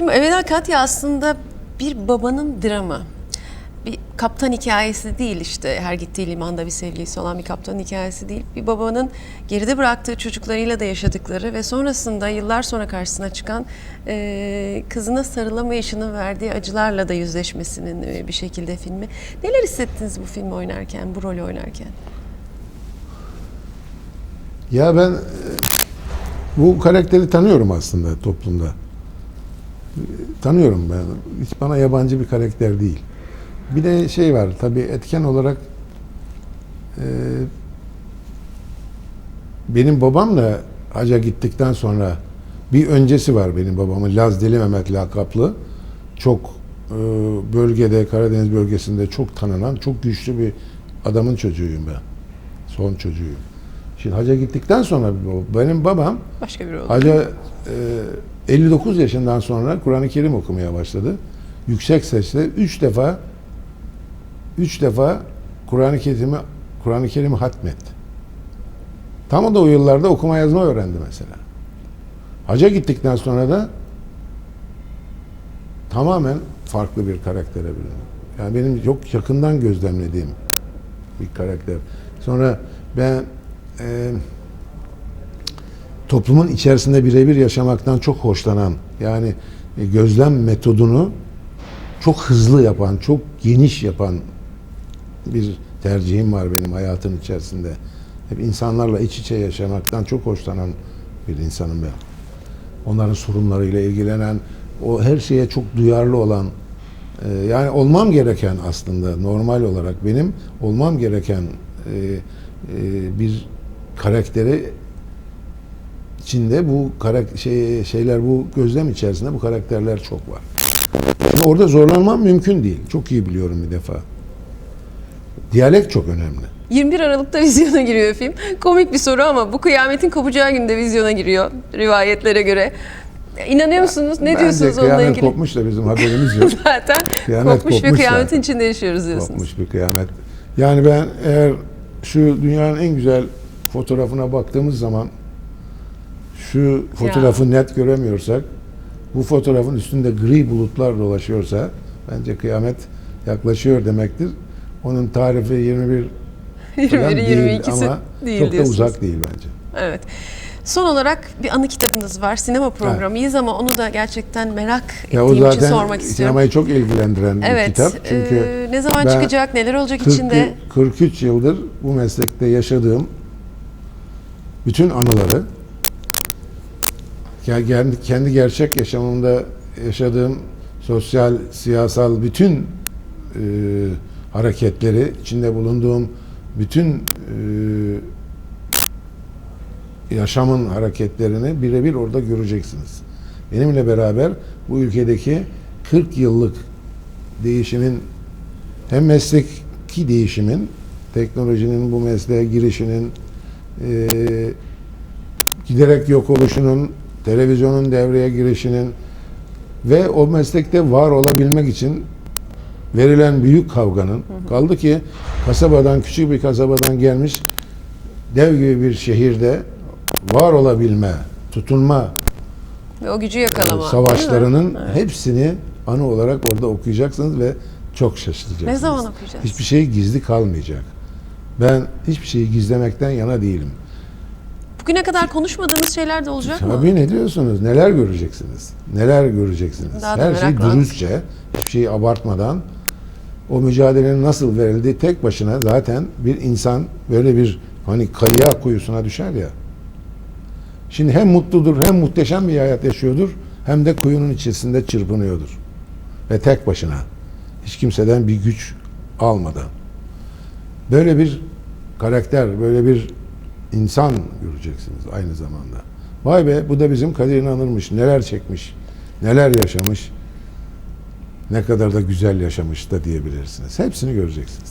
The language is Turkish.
Şimdi Evvela Katya aslında bir babanın dramı. Bir kaptan hikayesi değil işte her gittiği limanda bir sevgilisi olan bir kaptan hikayesi değil. Bir babanın geride bıraktığı çocuklarıyla da yaşadıkları ve sonrasında yıllar sonra karşısına çıkan e, kızına sarılamayışının verdiği acılarla da yüzleşmesinin bir şekilde filmi. Neler hissettiniz bu filmi oynarken, bu rolü oynarken? Ya ben bu karakteri tanıyorum aslında toplumda. Tanıyorum ben. Hiç bana yabancı bir karakter değil. Bir de şey var tabii etken olarak e, benim babamla haca gittikten sonra bir öncesi var benim babamın Laz Deli Mehmet lakaplı. Çok e, bölgede Karadeniz bölgesinde çok tanınan çok güçlü bir adamın çocuğuyum ben. Son çocuğuyum. Şimdi haca gittikten sonra benim babam Başka biri oldu. Haca e, 59 yaşından sonra Kur'an-ı Kerim okumaya başladı. Yüksek sesle üç defa üç defa Kur'an-ı Kerim'i Kur'an-ı Kerim'i hatmetti. Tam da o yıllarda okuma yazma öğrendi mesela. Haca gittikten sonra da tamamen farklı bir karaktere büründü. Yani benim çok yakından gözlemlediğim bir karakter. Sonra ben e, toplumun içerisinde birebir yaşamaktan çok hoşlanan yani e, gözlem metodunu çok hızlı yapan, çok geniş yapan bir tercihim var benim hayatın içerisinde. Hep insanlarla iç içe yaşamaktan çok hoşlanan bir insanım ben. Onların sorunlarıyla ilgilenen, o her şeye çok duyarlı olan, e, yani olmam gereken aslında normal olarak benim olmam gereken e, bir karakteri içinde bu karak şey, şeyler bu gözlem içerisinde bu karakterler çok var. Şimdi orada zorlanmam mümkün değil. Çok iyi biliyorum bir defa. Diyalekt çok önemli. 21 Aralık'ta vizyona giriyor film. Komik bir soru ama bu kıyametin kopacağı günde vizyona giriyor rivayetlere göre. İnanıyor musunuz? Ne Bence diyorsunuz onunla kıyamet ilgili? kopmuş da bizim haberimiz yok. Zaten Kıyamet kopmuş bir kopmuş kıyametin zaten. içinde yaşıyoruz diyorsunuz. Kopmuş bir kıyamet. Yani ben eğer şu dünyanın en güzel fotoğrafına baktığımız zaman şu fotoğrafı net göremiyorsak bu fotoğrafın üstünde gri bulutlar dolaşıyorsa bence kıyamet yaklaşıyor demektir. Onun tarifi 21 falan 21'i değil 22'si ama değil çok da uzak değil bence. Evet. Son olarak bir anı kitabınız var. Sinema programıyız ama onu da gerçekten merak Ya ettiğim için sormak istiyorum. sinemayı çok ilgilendiren Evet. bir kitap. Çünkü e, ne zaman çıkacak, neler olacak 40 içinde? 43 yıldır bu meslekte yaşadığım bütün anıları kendi, kendi gerçek yaşamımda yaşadığım sosyal, siyasal bütün e, hareketleri, içinde bulunduğum bütün e, yaşamın hareketlerini birebir orada göreceksiniz. Benimle beraber bu ülkedeki 40 yıllık değişimin hem mesleki değişimin, teknolojinin bu mesleğe girişinin, e, giderek yok oluşunun, televizyonun devreye girişinin ve o meslekte var olabilmek için verilen büyük kavganın kaldı ki kasabadan küçük bir kasabadan gelmiş dev gibi bir şehirde var olabilme, tutunma Ve o gücü yakalama. mi? savaşlarının Evet. hepsini anı olarak orada okuyacaksınız ve çok şaşıracaksınız. Ne zaman okuyacağız? Hiçbir şey gizli kalmayacak. Ben hiçbir şeyi gizlemekten yana değilim. Bugüne kadar konuşmadığınız şeyler de olacak mı? Tabii ne diyorsunuz? Neler göreceksiniz? Neler göreceksiniz? Daha da Her şey dürüstçe, hiçbir şeyi abartmadan o mücadelenin nasıl verildiği tek başına zaten bir insan böyle bir hani kayığa kuyusuna düşer ya. Şimdi hem mutludur hem muhteşem bir hayat yaşıyordur hem de kuyunun içerisinde çırpınıyordur. Ve tek başına. Hiç kimseden bir güç almadan. Böyle bir karakter, böyle bir insan göreceksiniz aynı zamanda. Vay be bu da bizim Kadir İnanırmış. Neler çekmiş, neler yaşamış, ne kadar da güzel yaşamış da diyebilirsiniz. Hepsini göreceksiniz.